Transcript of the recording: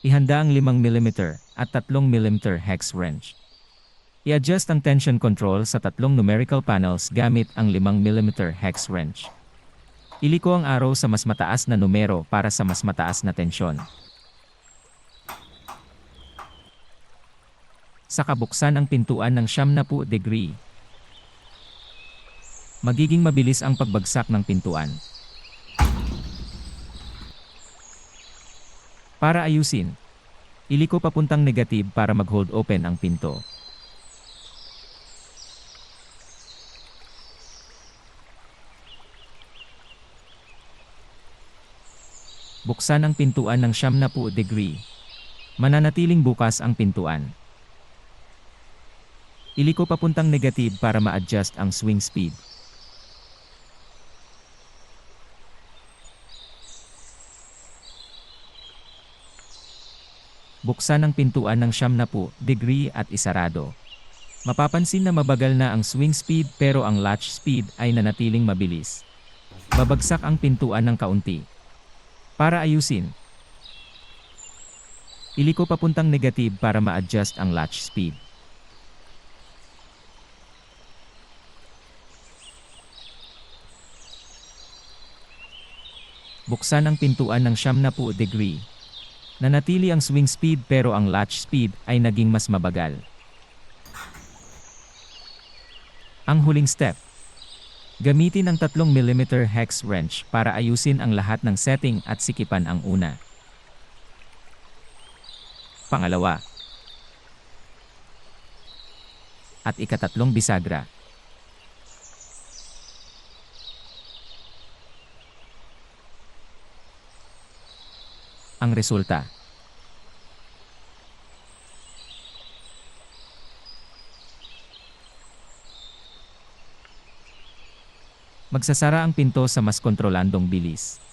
Ihanda ang 5mm at 3mm hex wrench. I-adjust ang tension control sa tatlong numerical panels gamit ang 5mm hex wrench. Iliko ang arrow sa mas mataas na numero para sa mas mataas na tensyon. Saka buksan ang pintuan ng 70 degree. Magiging mabilis ang pagbagsak ng pintuan. Para ayusin, iliko papuntang negative para mag-hold open ang pinto. Buksan ang pintuan ng 70 degree. Mananatiling bukas ang pintuan. Iliko papuntang negative para ma-adjust ang swing speed. Buksan ang pintuan ng 70 degree at isarado. Mapapansin na mabagal na ang swing speed pero ang latch speed ay nanatiling mabilis. Babagsak ang pintuan ng kaunti. Para ayusin, iliko papuntang negative para ma-adjust ang latch speed. Buksan ang pintuan ng 70 degree. Nanatili ang swing speed pero ang latch speed ay naging mas mabagal. Ang huling step. Gamitin ang 3mm hex wrench para ayusin ang lahat ng setting at sikipan ang una. Pangalawa. At ikatatlong bisagra. Ang resulta. Magsasara ang pinto sa mas kontrolandong bilis.